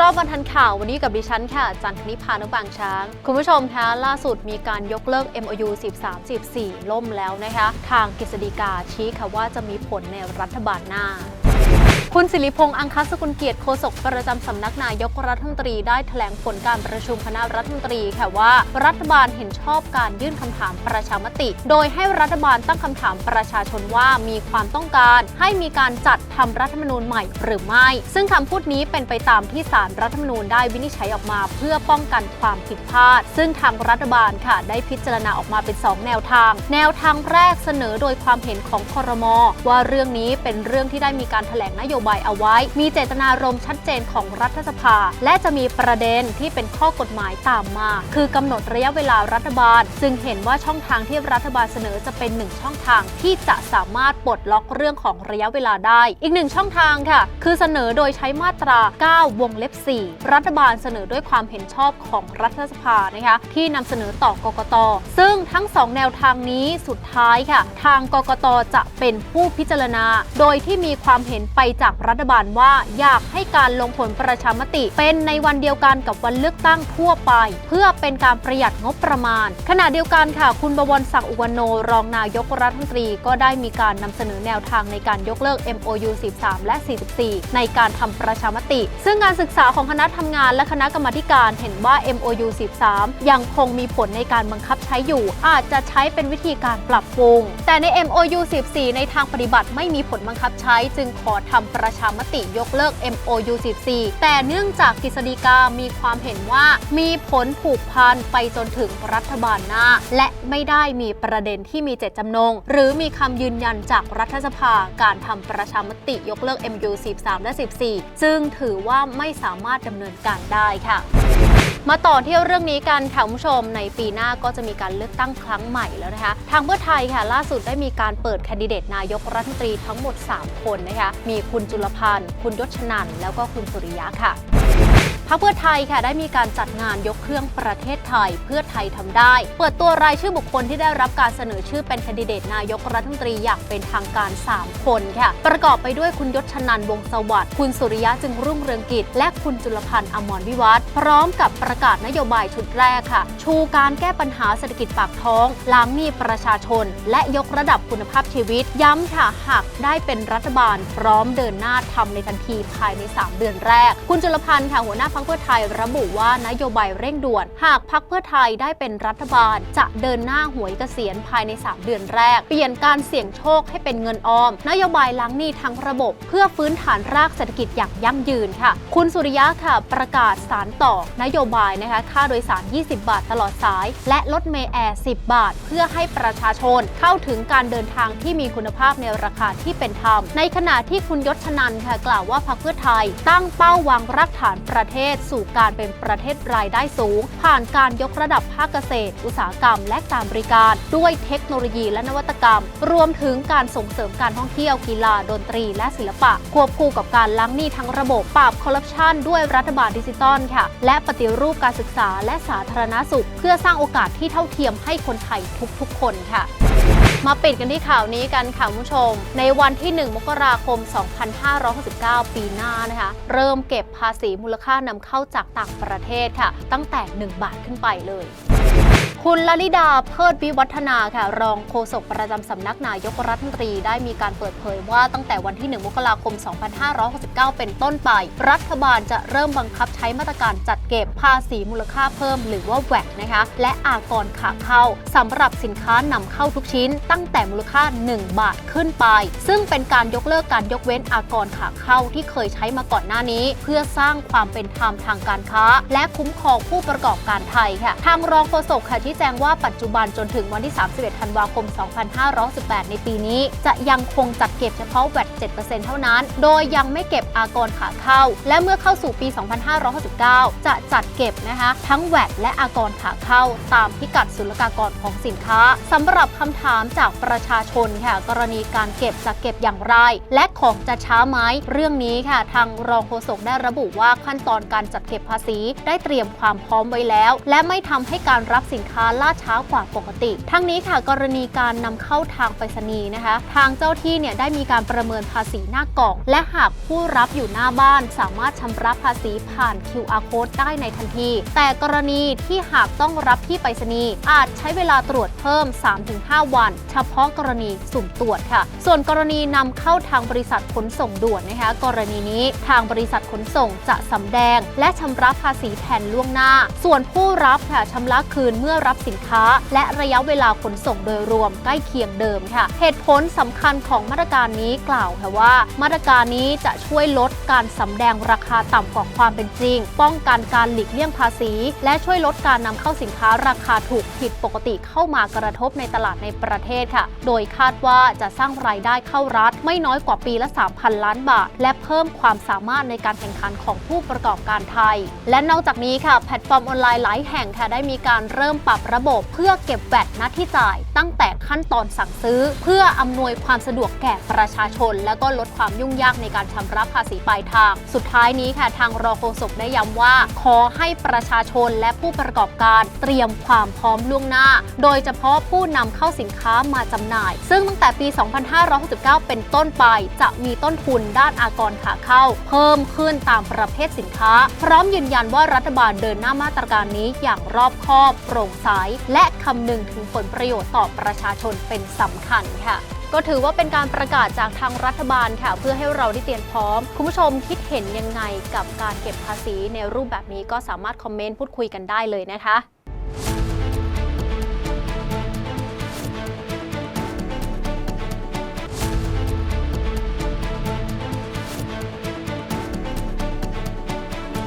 รอบวันทันข่าววันนี้กับดิฉันค่ะ จันทนิพานุบางช้าง คุณผู้ชมคะล่าสุดมีการยกเลิก MOU 13 14 ล่มแล้วนะคะ ทางกฤษฎีกาชี้ค่ะว่าจะมีผลในรัฐบาลหน้า คุณสิริพงษ์อังคสกุลเกียรติโฆษกประจำสำนักนายกรัฐมนตรีได้แถลงผลการประชุมคณะรัฐมนตรีค่ะว่า รัฐบาลเห็นชอบการยื่นคำถามประชามติ โดยให้รัฐบาลตั้งคำถามประชาชนว่ามีความต้องการ ให้มีการจัดทำรัฐธรรมนูญใหม่หรือไม่ ซึ่งคำพูดนี้เป็นไปตามที่สารรัฐธรรมนูญได้วินิจฉัยออกมา เพื่อป้องกันความผิดพลาด ซึ่งทางรัฐบาลค่ะได้พิจารณาออกมาเป็น 2 แนวทาง แนวทางแรกเสนอโดยความเห็นของคอรมอว่าเรื่องนี้เป็นเรื่องที่ได้มีการแถลงนโยบายเอาไว้ มีเจตนารมณ์ชัดเจนของรัฐสภา และจะมีประเด็นที่เป็นข้อกฎหมายตามมา คือกำหนดระยะเวลารัฐบาล จึงเห็นว่าช่องทางที่รัฐบาลเสนอจะเป็นหนึ่งช่องทางที่จะสามารถปลดล็อกเรื่องของระยะเวลาได้ อีกหนึ่งช่องทางค่ะ คือเสนอโดยใช้มาตรา 9 วงเล็บ 4 รัฐบาลเสนอด้วยความเห็นชอบของรัฐสภานะคะที่นำเสนอต่อกกต ซึ่งทั้งสองแนวทางนี้สุดท้ายค่ะ ทางกกตจะเป็นผู้พิจารณา โดยที่มีความเห็นไปจากรัฐบาลว่าอยากให้การลงผลประชามติ เป็นในวันเดียวกันกับวันเลือกตั้งทั่วไป เพื่อเป็นการประหยัดงบประมาณ ขณะเดียวกันค่ะ คุณบวรศักดิ์อุวันโนรองนายกรัฐมนตรีก็ได้มีการนำเสนอแนวทางในการยกเลิก MOU 13 และ 44 ในการทำประชามติ ซึ่งการศึกษาของคณะทำงานและคณะกรรมาการเห็นว่า MOU 13 ยังคงมีผลในการบังคับใช้อยู่ อาจจะใช้เป็นวิธีการปรับปรุง แต่ใน MOU 14 ในทางปฏิบัติไม่มีผลบังคับใช้ จึงขอทำประชามติยกเลิก MOU 14 แต่เนื่องจากกฤษฎีกามีความเห็นว่ามีผลผูกพันไปจนถึงรัฐบาลหน้า และไม่ได้มีประเด็นที่มีเจตจำนง หรือมีคำยืนยันจากรัฐสภาการทำประชามติยกเลิก MOU 13 และ 14 ซึ่งถือว่าไม่สามารถดำเนินการได้ค่ะ มาต่อที่เรื่องนี้กันค่ะคุณผู้ชม ในปีหน้าก็จะมีการเลือกตั้งครั้งใหม่แล้วนะคะ ทางเพื่อไทยค่ะล่าสุดได้มีการเปิดแคนดิเดตนายกรัฐมนตรีทั้งหมด 3 คนนะคะ มีคุณจุลพันธ์ คุณยศชนันแล้วก็คุณสุริยะค่ะ รรคเพื่อไทยค่ะได้มีการจัดงานยกเครื่องประเทศไทยเพื่อไทยทำได้ เปิดตัวรายชื่อบุคคลที่ได้รับการเสนอชื่อเป็นคนดิเดตนายกรัฐมนตรีอย่างเป็นทางการ 3 คนค่ะ ประกอบไปด้วยคุณยศชนันวงศ์สวัสดิ์คุณสุริยะจึงรุ่งเรืองกิจ และคุณจุลพันธ์อมรวิวัฒน์พร้อมกับประกาศนโยบายชุดแรกค่ะ ชูการแก้ปัญหาเศรษฐกิจปากท้องล้างหนี้ประชาชน และยกระดับคุณภาพชีวิต ย้ำค่ะหากได้เป็นรัฐบาลพร้อมเดินหน้าทำในทันทีภายใน 3 เดือนแรก คุณจุลพันธ์ค่ะหัวหน้าพรรคเพื่อไทยระบุว่านโยบายเร่งด่วน หากพรรคเพื่อไทยได้เป็นรัฐบาล จะเดินหน้าหวยเกษียณภายใน 3 เดือนแรก เปลี่ยนการเสี่ยงโชคให้เป็นเงินออม นโยบายล้างหนี้ทั้งระบบ เพื่อฟื้นฐานรากเศรษฐกิจอย่างยั่งยืนค่ะ คุณสุริยะค่ะ ประกาศสารต่อนโยบายนะคะค่าโดยสาร 20 บาทตลอดสาย และลดเมล์แอร์ 10 บาท เพื่อให้ประชาชนเข้าถึงการเดินทางที่มีคุณภาพในราคาที่เป็นธรรม ในขณะที่คุณยศชนันค่ะกล่าวว่าพรรคเพื่อไทย ตั้งเป้าวางรากฐานประเทศศ สู่การเป็นประเทศรายได้สูง ผ่านการยกระดับภาคเกษตร อุตสาหกรรม และการบริการ ด้วยเทคโนโลยีและนวัตกรรม รวมถึงการส่งเสริมการท่องเที่ยวกีฬาดนตรี และศิลปะ ควบคู่กับการล้างหนี้ทั้งระบบปราบคอร์รัปชันด้วยรัฐบาลดิจิตอลค่ะ และปฏิรูปการศึกษาและสาธารณสุข เพื่อสร้างโอกาสที่เท่าเทียมให้คนไทยทุกๆ คนค่ะ มาปิดกันที่ข่าวนี้กันค่ะคุณผู้ชม ในวันที่ 1 มกราคม 2569 ปีหน้านะคะ เริ่มเก็บภาษีมูลค่านำเข้าจากต่างประเทศค่ะ ตั้งแต่ 1 บาทขึ้นไปเลย คุณลลิดาเพิดวิวัฒนาค่ะ รองโฆษกประจำสำนักนายกรัฐมนตรีได้มีการเปิดเผยว่าตั้งแต่วันที่ 1 มกราคม 2569 เป็นต้นไป รัฐบาลจะเริ่มบังคับใช้มาตรการจัดเก็บภาษีมูลค่าเพิ่มหรือว่าแวดนะคะ และอากรขาเข้าสำหรับสินค้านำเข้าทุกชิ้น ตั้งแต่มูลค่า 1 บาทขึ้นไป ซึ่งเป็นการยกเลิกการยกเว้นอากรขาเข้าที่เคยใช้มาก่อนหน้านี้ เพื่อสร้างความเป็นธรรมทางการค้า และคุ้มครองผู้ประกอบการไทยค่ะ ทางรองโฆษกค่ะชี้แจงว่าปัจจุบันจนถึงวันที่ 31 ธันวาคม 2518 ในปีนี้ จะยังคงจัดเก็บเฉพาะแวด7%เท่านั้น โดยยังไม่เก็บอากรขาเข้า และเมื่อเข้าสู่ปี 2569 จะจัดเก็บนะคะทั้งแวดและอากรขาเข้า ตามพิกัดศุลกากรของสินค้าสำหรับคำถามจากประชาชนค่ะกรณีการเก็บจะเก็บอย่างไร และของจะช้าไหมเรื่องนี้ค่ะ ทางรองโฆษกได้ระบุว่าขั้นตอนการจัดเก็บภาษี ได้เตรียมความพร้อมไว้แล้ว และไม่ทำให้การรับสินค้าค้าล่าช้ากว่าปกติ ทั้งนี้ค่ะกรณีการนำเข้าทางไปรษณีย์นะคะ ทางเจ้าที่เนี่ยได้มีการประเมินภาษีหน้ากล่อง และหากผู้รับอยู่หน้าบ้าน สามารถชำระภาษีผ่าน QR code ได้ในทันที แต่กรณีที่หากต้องรับที่ไปรษณีย์อาจใช้เวลาตรวจเพิ่ม 3-5 วัน เฉพาะกรณีสุ่มตรวจค่ะ ส่วนกรณีนำเข้าทางบริษัทขนส่งด่วนนะคะ กรณีนี้ทางบริษัทขนส่งจะสำแดง และชำระภาษีแทนล่วงหน้า ส่วนผู้รับค่ะชำระคืนเมื่อรับสินค้า และระยะเวลาขนส่งโดยรวมใกล้เคียงเดิมค่ะ เหตุผลสำคัญของมาตรการนี้กล่าวค่ะว่า มาตรการนี้จะช่วยลดการสำแดงราคาต่ำกว่าความเป็นจริง ป้องกันการหลีกเลี่ยงภาษี และช่วยลดการนำเข้าสินค้าราคาถูกผิดปกติเข้ามากระทบในตลาดในประเทศค่ะ โดยคาดว่าจะสร้างรายได้เข้ารัฐ ไม่น้อยกว่าปีละ 3,000 ล้านบาท และเพิ่มความสามารถในการแข่งขันของผู้ประกอบการไทย และนอกจากนี้ค่ะแพลตฟอร์มออนไลน์หลายแห่งค่ะได้มีการเริ่มปรับระบบเพื่อเก็บแวดหน้าที่จ่าย ตั้งแต่ขั้นตอนสั่งซื้อ เพื่ออำนวยความสะดวกแก่ประชาชน และก็ลดความยุ่งยากในการชำระภาษีปลายทาง สุดท้ายนี้ค่ะทางรองโฆษกได้ย้ำว่า ขอให้ประชาชนและผู้ประกอบการเตรียมความพร้อมล่วงหน้า โดยเฉพาะผู้นำเข้าสินค้ามาจำหน่าย ซึ่งตั้งแต่ปี 2569 เป็นต้นไป จะมีต้นทุนด้านอากรขาเข้า เพิ่มขึ้นตามประเภทสินค้า พร้อมยืนยันว่ารัฐบาลเดินหน้ามาตรการนี้อย่างรอบคอบโปร่งใส และคำนึงถึงผลประโยชน์ต่อประชาชนเป็นสำคัญค่ะ ก็ถือว่าเป็นการประกาศจากทางรัฐบาลค่ะ เพื่อให้เราได้เตรียมพร้อม คุณผู้ชมคิดเห็นยังไงกับการเก็บภาษีในรูปแบบนี้ก็สามารถคอมเมนต์พูดคุยกันได้เลยนะคะ